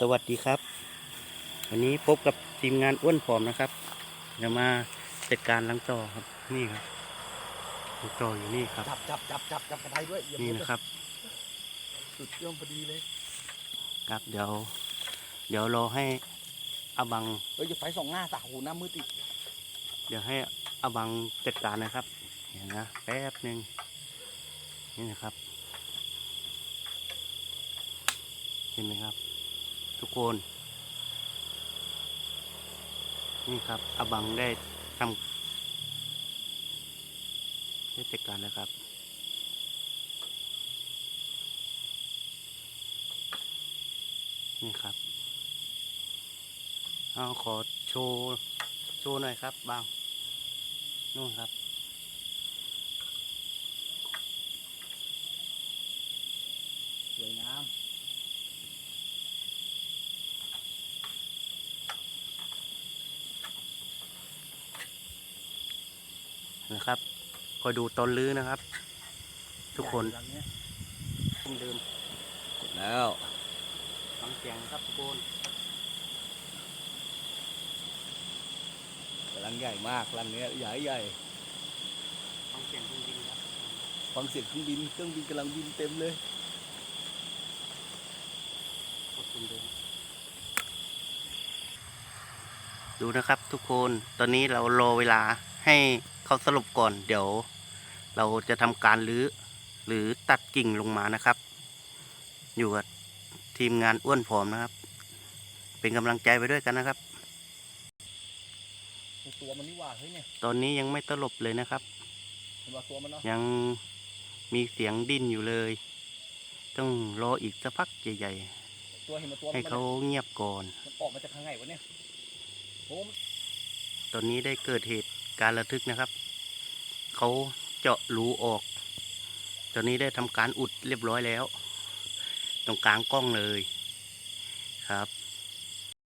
สวัสดีครับ วันนี้พบกับทีมงานอ้วนผอมนะครับจะมาจัดการลังต่อครับ นี่ครับลังต่ออยู่นี่ครับ จับจับจับจับจับกระไดด้วยเหยียบนี่หมดเลยนะครับสุดเยี่ยมพอดีเลยครับเดี๋ยว เดี๋ยวรอให้อาบังเฮ้ยอย่าไฟสองหน้าตาหูหน้ามืดอีกเดี๋ยวให้อาบังจัดการนะครับเดี๋ยวนะแป๊บหนึ่งนี่นะครับ เห็นไหมครับ ทุกคน นี่ครับอาบังได้ทำได้จัดการแล้วครับนี่ครับเอาขอโชว์ โชว์หน่อยครับบางนู่นครับ สวยงาม นะครับคอยดูตอนลื้อนะครับ ทุกคนหลังเนี้ยต้องเดิมแล้วฟังเสียงครับทุกคนหลังใหญ่มากหลังเนี้ยใหญ่ใหญ่ฟังเสียงจริงๆครับฟังเสียงเครื่องบินเครื่องบินกำลังบินเต็มเลยขอบคุณเดิมดูนะครับทุกคน ตอนนี้เรารอเวลาให้ เขาสรุปก่อน เดี๋ยวเราจะทำการรื้อหรือตัดกิ่งลงมานะครับ อยู่กับทีมงานอ้วนผอมนะครับ เป็นกำลังใจไปด้วยกันนะครับ ตัวมันนี่หว่าเฮ้ยเนี่ยตอนนี้ยังไม่ตลบเลยนะครับเห็นว่าตัวมันเนาะยังมีเสียงดิ้นอยู่เลย ต้องรออีกสักพักใหญ่ตัวเห็นว่าตัวๆ มัให้นเขาเงียบก่อน มันออกมาจากข้างในวะเนี่ยโอ้มตอนนี้ได้เกิดเหตุ การระทึกนะครับ เขาเจาะรูออก ตอนนี้ได้ทำการอุดเรียบร้อยแล้ว ตรงกลางกล้องเลยครับ